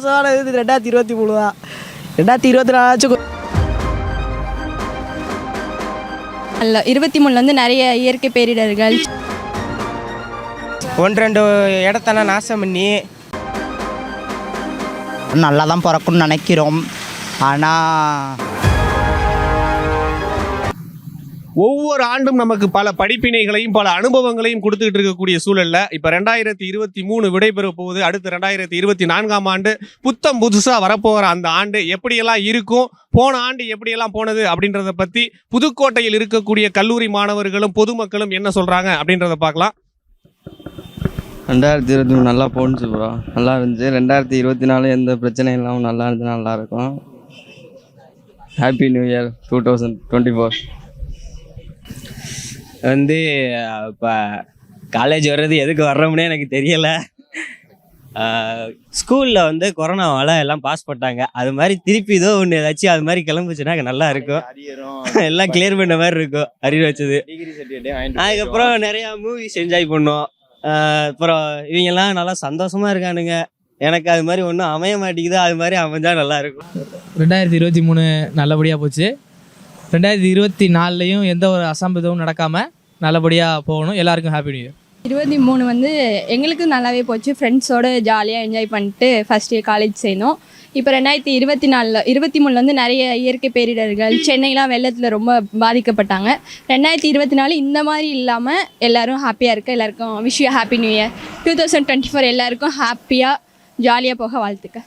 இது ரெண்டாயிரத்தி இருபத்தி மூணு தான். ரெண்டாயிரத்தி இருபத்தி நாலாச்சும் அல்ல இருபத்தி மூணுல வந்து நிறைய இயற்கை பேரிடர்கள். ஒன்று ரெண்டு இடத்தெல்லாம் நாசம் பண்ணி. நல்லா தான் பிறக்கும்னு நினைக்கிறோம். ஆனால் ஒவ்வொரு ஆண்டும் நமக்கு பல படிப்பினைகளையும் பல அனுபவங்களையும் கொடுத்துக்கிட்டு இருக்கக்கூடிய சூழல்ல இப்ப ரெண்டாயிரத்தி இருபத்தி மூணு விடைபெற போகுது. அடுத்து ரெண்டாயிரத்தி இருபத்தி நான்காம் ஆண்டு புத்தம் புதுசா வரப்போகிற அந்த ஆண்டு எப்படியெல்லாம் இருக்கும் போன ஆண்டு எப்படியெல்லாம் போனது அப்படின்றத பத்தி புதுக்கோட்டையில் இருக்கக்கூடிய கல்லூரி மாணவர்களும் பொதுமக்களும் என்ன சொல்றாங்க அப்படின்றத பார்க்கலாம். ரெண்டாயிரத்தி இருபத்தி மூணு நல்லா போணுச்சு ப்ரோ நல்லா இருந்துச்சு. ரெண்டாயிரத்தி இருபத்தி நாலு எந்த பிரச்சனையும் இல்லாமல் நல்லா இருந்துச்சுன்னா நல்லாயிருக்கும் happy new year two thousand twenty four வந்து இப்போ காலேஜ் வர்றது எதுக்கு வர்றோம்னே எனக்கு தெரியலை. ஸ்கூலில் வந்து கொரோனாவால் எல்லாம் பாஸ் பண்ணிட்டாங்க அது மாதிரி திருப்பி ஏதோ ஒன்று ஏதாச்சும் அது மாதிரி கிளம்புச்சுன்னா நல்லா இருக்கும். எல்லாம் கிளியர் பண்ண மாதிரி இருக்கும். அறிவு வச்சது. அதுக்கப்புறம் நிறையா மூவிஸ் என்ஜாய் பண்ணோம். அப்புறம் இவங்கெல்லாம் நல்லா சந்தோஷமா இருக்கானுங்க. எனக்கு அது மாதிரி ஒன்றும் அமைய மாட்டேங்குது. அது மாதிரி அமைஞ்சா நல்லா இருக்கும். ரெண்டாயிரத்தி இருபத்தி மூணு நல்லபடியாக போச்சு. ரெண்டாயிரத்தி இருபத்தி நாலுலேயும் எந்த ஒரு அசம்பதமும் நடக்காமல் நல்லபடியாக போகணும். எல்லாருக்கும் ஹாப்பி நியூ இயர் இருபத்தி மூணு வந்து எங்களுக்கு நல்லாவே போச்சு. ஃப்ரெண்ட்ஸோட ஜாலியாக என்ஜாய் பண்ணிட்டு ஃபர்ஸ்ட் இயர் காலேஜ் சேர்ந்தோம். இப்போ ரெண்டாயிரத்தி இருபத்தி நாலில் இருபத்தி மூணில் வந்து நிறைய இயற்கை பேரிடர்கள் சென்னைலாம் வெள்ளத்தில் ரொம்ப பாதிக்கப்பட்டாங்க. ரெண்டாயிரத்தி இருபத்தி நாலு இந்த மாதிரி இல்லாமல் எல்லோரும் ஹாப்பியாக இருக்க எல்லாருக்கும் wish you happy new year two thousand twenty four எல்லாருக்கும் ஹாப்பியாக ஜாலியாக போக வாழ்த்துக்க.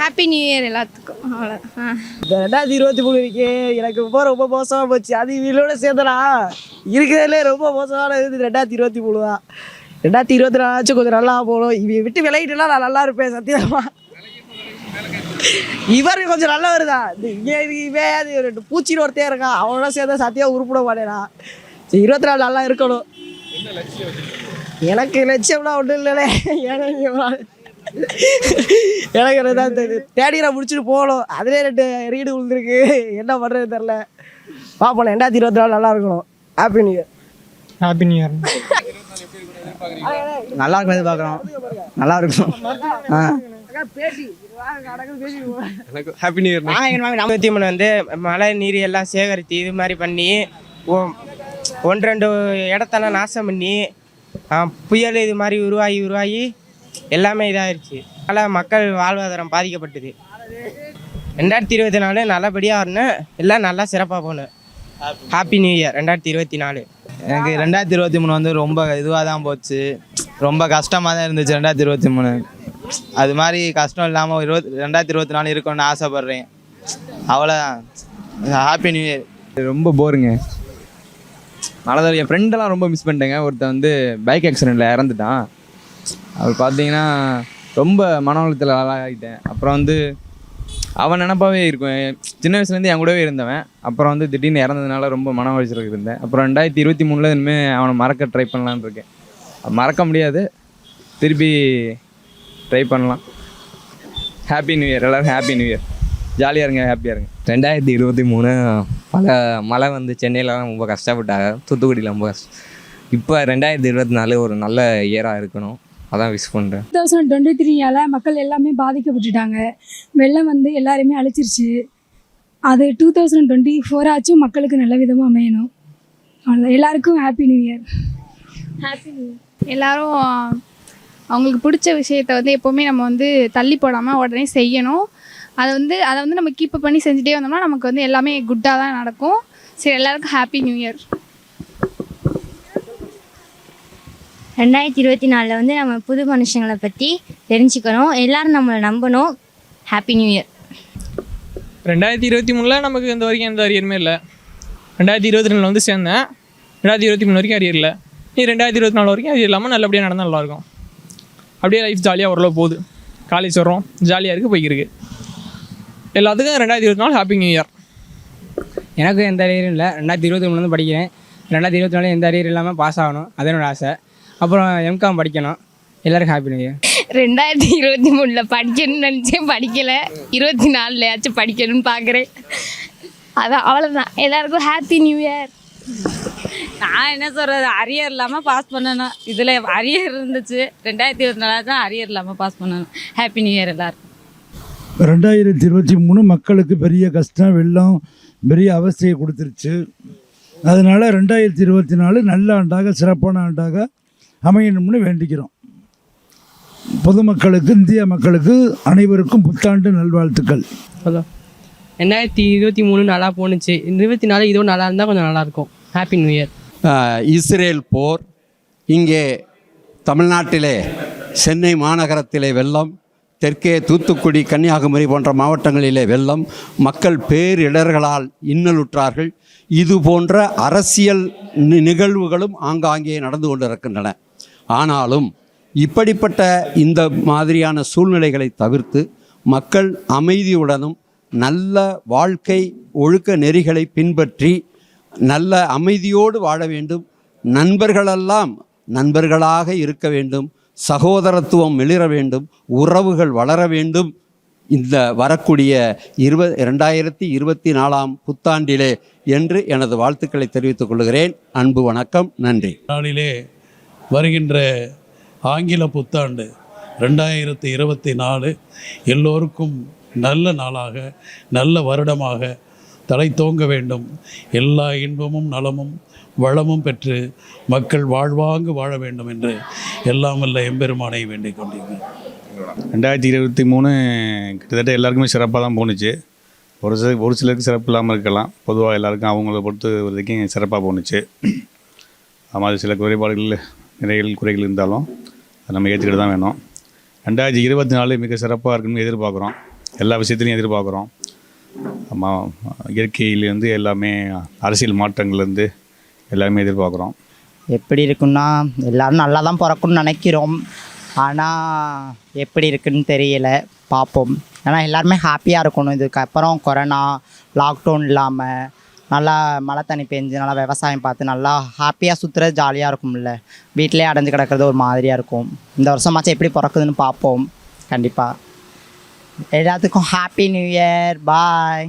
ஹாப்பி நியூ இயர் எல்லாத்துக்கும். அவ்வளோதான் ரெண்டாயிரத்தி இருபத்தி மூணு இருக்கு எனக்கு ரொம்ப ரொம்ப மோசமாக போச்சு. அது இவளோட சேர்ந்தனா இருக்கிறதுலே ரொம்ப மோசமான இது ரெண்டாயிரத்தி இருபத்தி மூணு தான். ரெண்டாயிரத்தி இருபத்தி நாலாச்சும் கொஞ்சம் நல்லா போகணும். இவ விட்டு விளையிட்டுலாம் நான் நல்லா இருப்பேன் சத்தியமா. இவர் கொஞ்சம் நல்லவர் தான். இங்கே இவன் அது ரெண்டு பூச்சின்னு ஒருத்தே இருக்கான். அவனோட சேர்ந்தா சத்தியம் உருப்பிட மாட்டேனா. சரி இருபத்தி நாலு நல்லா இருக்கணும். எனக்கு லட்சியம்லாம் ஒன்றும் இல்லைல்ல ஏன்னா எனக்கு என்னதான் தேடியில் முடிச்சுட்டு போகணும். அதுலேயே ரெண்டு ரீடு விழுந்துருக்கு. என்ன பண்ணுறது தெரில பார்ப்போம் ரெண்டாயிரத்தி இருபத்தி நாலு நல்லா இருக்கணும். Happy new year happy new year நல்லா இருக்கும் எதிர்பார்க்குறோம். நல்லா இருக்கும். ஆ. ஹாப்பி நியூ இயர் இருபத்தி மூணு வந்து மழை நீர் எல்லாம் சேகரித்து இது மாதிரி பண்ணி ஒன்று ரெண்டு இடத்தெல்லாம் நாசம் பண்ணி புயல் இது மாதிரி உருவாகி உருவாகி எல்லாமே இதாகிருச்சு அதனால் மக்கள் வாழ்வாதாரம் பாதிக்கப்பட்டது. ரெண்டாயிரத்தி இருபத்தி நாலு நல்லபடியாக வரணும் எல்லாம் நல்லா சிறப்பாக போகணும் ஹாப்பி நியூ இயர் ரெண்டாயிரத்தி இருபத்தி நாலு. எனக்கு ரெண்டாயிரத்தி இருபத்தி மூணு வந்து ரொம்ப இதுவாக தான் போச்சு. ரொம்ப கஷ்டமாக தான் இருந்துச்சு ரெண்டாயிரத்தி இருபத்தி மூணு. அது மாதிரி கஷ்டம் இல்லாமல் இருபத்தி ரெண்டாயிரத்தி இருபத்தி நாலு இருக்கணும்னு ஆசைப்பட்றேன். அவ்வளோதான் ஹாப்பி நியூ இயர் ரொம்ப போருங்க அதனால் என் ஃப்ரெண்டெல்லாம் ரொம்ப மிஸ் பண்ணிட்டேங்க. ஒருத்தன் வந்து பைக் ஆக்சிடெண்ட்டில் இறந்துட்டான். அவர் பார்த்தீங்கன்னா ரொம்ப மன உளைச்சல் ஆளாகிட்டேன் அப்புறம் வந்து அவன் நினப்பாவே இருக்கும். சின்ன வயசுலேருந்து என் கூடவே இருந்தவன். அப்புறம் வந்து திடீர்னு இறந்ததுனால ரொம்ப மன உளைச்சலுக்கு இருந்தேன். அப்புறம் ரெண்டாயிரத்தி இருபத்தி மூணில் இனிமேல் அவனை மறக்க ட்ரை பண்ணலான்னு இருக்கேன். மறக்க முடியாது. திருப்பி ட்ரை பண்ணலாம். ஹாப்பி நியூ இயர் எல்லோரும் ஹாப்பி நியூ இயர் ஜாலியாக இருங்க ஹாப்பியாக இருங்க. ரெண்டாயிரத்தி இருபத்தி மூணு பல மழை வந்து சென்னையிலலாம் ரொம்ப கஷ்டப்பட்டாங்க. தூத்துக்குடியில் ரொம்ப கஷ்டம் இப்போ ரெண்டாயிரத்தி இருபத்தி நாலு ஒரு நல்ல இயராக இருக்கணும். அதான் விஷ் பண்ணுறேன் டூ தௌசண்ட் டுவெண்ட்டி த்ரீயால் மக்கள் எல்லாமே பாதிக்கப்பட்டுட்டாங்க. வெள்ளம் வந்து எல்லாருமே அழிச்சிருச்சு. அது டூ தௌசண்ட் டுவெண்ட்டி ஃபோர் ஆச்சும் மக்களுக்கு நல்ல விதமாக அமையணும். அவ்வளோதான் எல்லாருக்கும் ஹாப்பி நியூ இயர் ஹாப்பி எல்லாரும் அவங்களுக்கு பிடிச்ச விஷயத்த வந்து எப்போவுமே நம்ம வந்து தள்ளி போடாமல் உடனே செய்யணும். அதை வந்து அதை வந்து நம்ம கீப் பண்ணி செஞ்சுட்டே வந்தோம்னா நமக்கு வந்து எல்லாமே குட்டாக தான் நடக்கும். சரி எல்லாருக்கும் ஹாப்பி நியூ இயர் ரெண்டாயிரத்தி இருபத்தி நாலில் வந்து நம்ம புது மனுஷங்களை பற்றி தெரிஞ்சுக்கணும். எல்லாரும் நம்மளை நம்பணும். ஹாப்பி நியூ இயர் ரெண்டாயிரத்தி இருபத்தி மூணில் நமக்கு இந்த வரைக்கும் எந்த அரியருமே இல்லை. ரெண்டாயிரத்தி இருபத்தி ரெண்டில் வந்து சேர்ந்தேன். ரெண்டாயிரத்தி இருபத்தி மூணு வரைக்கும் அரியர் இல்லை நீ ரெண்டாயிரத்தி இருபத்தி நாலு வரைக்கும் அரியர் இல்லாமல் நல்லபடியாக நடந்தால் நல்லாயிருக்கும் அப்படியே லைஃப் ஜாலியாக ஓரளவு போகுது. காலேஜ் வர்றோம். ஜாலியாக இருக்குது போய்க்கிருக்கு எல்லாத்துக்கும் ரெண்டாயிரத்தி இருபத்தி நாலு ஹாப்பி நியூ இயர் எனக்கு எந்த அரியரும் இல்லை. ரெண்டாயிரத்தி இருபத்தி மூணுலேருந்து படிக்கிறேன். ரெண்டாயிரத்தி இருபத்தி நாலு எந்த அரியர் இல்லாமல் பாஸ் ஆகணும். அது என்னோட ஆசை. அப்புறம் எம்காம் படிக்கணும். எல்லாருக்கும் ஹாப்பி நியூ இயர் ரெண்டாயிரத்தி இருபத்தி மூணில் படிக்கணும்னு நினச்சேன். படிக்கலை. இருபத்தி நாலுலையாச்சும் படிக்கணும்னு பார்க்குறேன் அதான் அவ்வளோதான் எல்லாருக்கும் ஹாப்பி நியூ இயர் நான் என்ன சொல்கிறது அரியர் இல்லாமல் பாஸ் பண்ணணும். இதில் அரியர் இருந்துச்சு. ரெண்டாயிரத்தி இருபத்தி நாலு தான் அரியர் இல்லாமல் பாஸ் பண்ணணும். ஹாப்பி நியூ இயர் எல்லாருக்கும். ரெண்டாயிரத்தி இருபத்தி மூணு மக்களுக்கு பெரிய கஷ்டம் வெள்ளம் பெரிய அவஸ்தையை கொடுத்துருச்சு. அதனால் ரெண்டாயிரத்தி இருபத்தி நாலு நல்ல ஆண்டாக சிறப்பான ஆண்டாக அமையணும்னு வேண்டிக்கிறோம். பொதுமக்களுக்கு இந்திய மக்களுக்கு அனைவருக்கும் புத்தாண்டு நல்வாழ்த்துக்கள். ஹலோ ரெண்டாயிரத்தி இருபத்தி மூணு நல்லா போணுச்சு. இருபத்தி நாலு இதுவும் நல்லா இருந்தால் கொஞ்சம் நல்லாயிருக்கும் ஹாப்பி நியூ இயர் இஸ்ரேல் போர் இங்கே தமிழ்நாட்டிலே சென்னை மாநகரத்திலே வெள்ளம் தெற்கே தூத்துக்குடி கன்னியாகுமரி போன்ற மாவட்டங்களிலே வெள்ளம் மக்கள் பேரிடர்களால் இன்னலுற்றார்கள். இது போன்ற அரசியல் நி- நிகழ்வுகளும் ஆங்காங்கே நடந்து கொண்டிருக்கின்றன. ஆனாலும் இப்படிப்பட்ட இந்த மாதிரியான சூழ்நிலைகளை தவிர்த்து மக்கள் அமைதியுடனும் நல்ல வாழ்க்கை ஒழுக்க நெறிகளை பின்பற்றி நல்ல அமைதியோடு வாழ வேண்டும். நண்பர்களெல்லாம் நண்பர்களாக இருக்க வேண்டும். சகோதரத்துவம் மிளிர வேண்டும். உறவுகள் வளர வேண்டும். இந்த வரக்கூடிய இருப ரெண்டாயிரத்தி இருபத்தி நாலாம் புத்தாண்டிலே என்று எனது வாழ்த்துக்களை தெரிவித்துக் கொள்கிறேன். அன்பு வணக்கம். நன்றி. நாளிலே வருகின்ற ஆங்கில புத்தாண்டு ரெண்டாயிரத்தி இருபத்தி நாலு எல்லோருக்கும் நல்ல நாளாக நல்ல வருடமாக தலை தோங்க வேண்டும். எல்லா இன்பமும் நலமும் வளமும் பெற்று மக்கள் வாழ்வாங்கு வாழ வேண்டும் என்று எல்லாம் வல்ல எம்பெருமானை வேண்டிக் கொண்டிருக்கிறேன். ரெண்டாயிரத்தி இருபத்தி மூணு கிட்டத்தட்ட எல்லாருக்குமே சிறப்பாக தான் போணுச்சு. ஒரு சில ஒரு சிலருக்கு சிறப்பு இல்லாமல் இருக்கலாம். பொதுவாக எல்லாருக்கும் அவங்கள பொறுத்த வரைக்கும் சிறப்பாக போணுச்சு. ஆமாம் சில குறைபாடுகள் நிறைகள் குறைகள் இருந்தாலும் அதை நம்ம ஏற்றுக்கிட்டு தான் வேணும். ரெண்டாயிரத்தி இருபத்தி நாலு மிக சிறப்பாக இருக்குன்னு எதிர்பார்க்குறோம். எல்லா விஷயத்துலையும் எதிர்பார்க்குறோம். ஆமாம் இயற்கையிலேருந்து எல்லாமே அரசியல் மாற்றங்கள்லேருந்து எல்லாமே எதிர்பார்க்குறோம். எப்படி இருக்குன்னா எல்லாரும் நல்லா தான் பிறக்கும்னு நினைக்கிறோம். ஆனால் எப்படி இருக்குன்னு தெரியல. பார்ப்போம். ஏன்னா எல்லாருமே ஹாப்பியாக இருக்கணும். இதுக்கப்புறம் கொரோனா லாக்டவுன் இல்லாமல் நல்லா மழை தண்ணி பெஞ்சு நல்லா விவசாயம் பார்த்து நல்லா ஹாப்பியாக சுற்றுறது ஜாலியாக இருக்கும்ல. வீட்டிலே அடைஞ்சு கிடக்கிறது ஒரு மாதிரியாக இருக்கும். இந்த வருஷமாச்சும் எப்படி பிறக்குதுன்னு பார்ப்போம். கண்டிப்பாக எல்லாத்துக்கும் ஹாப்பி நியூ இயர் பாய்